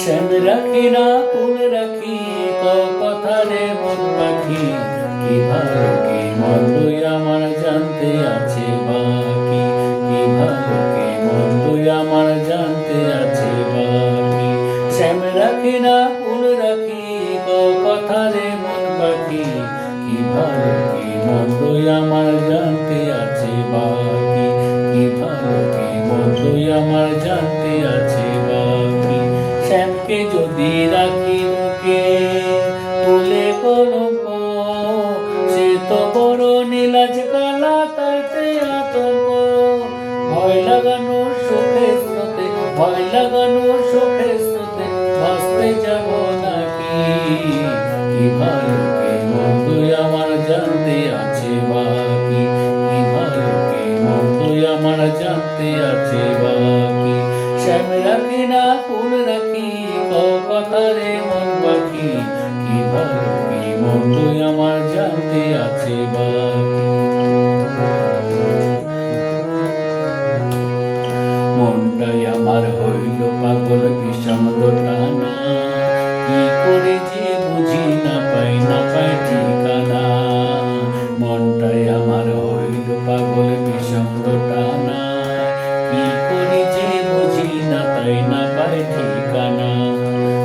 শ্যাম রাখি না, ফুল রাখি কথা রে মন পাখি কি আমার জানতে আছে বাকি। কি আমার জানতে আছে বাকি। শ্যাম রাখি না রাখি কথা রে মন কি আমার জানতে আছে বাকি। কি মন্দই আমার জানতে আছে বাকি। শ্যামকে যদি রাখি বুকে তুলে কলঙ্ক সে তো বড় নীলাজ কালা তাইতে আতঙ্ক। ভয় লাগানো সুখে স্রোতে, ভয় লাগানো সুখে যাব। শ্যাম রাখি না, ফুল রাখি কথা রে মন পাখি। কি ভালো আমার জানতে আছে বাকি মনটাই আমার হইল পাগল বিষাদ টানা। পাই ঠিকানা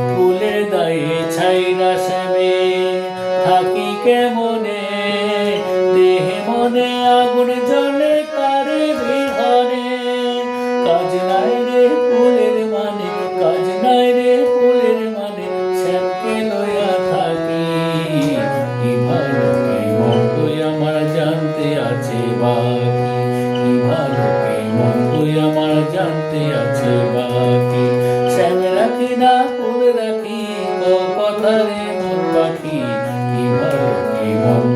ফুলের দায়ে ছাইরা শ্যামে থাকি কেমনে? দেহে মনে আগুন জ্বলে কারে বিহনে কাজ নাই রে ফুলের মানে কাজ নাই রে ফুলের মানে শ্যামকে লইয়া থাকি। কি ভালো কি আমার জানতে আছে বাকি। কি ভালো কি মন্দই আমার জানতে আছে না ও ক কথা রে মন পাখি কি ভালো কি মন্দই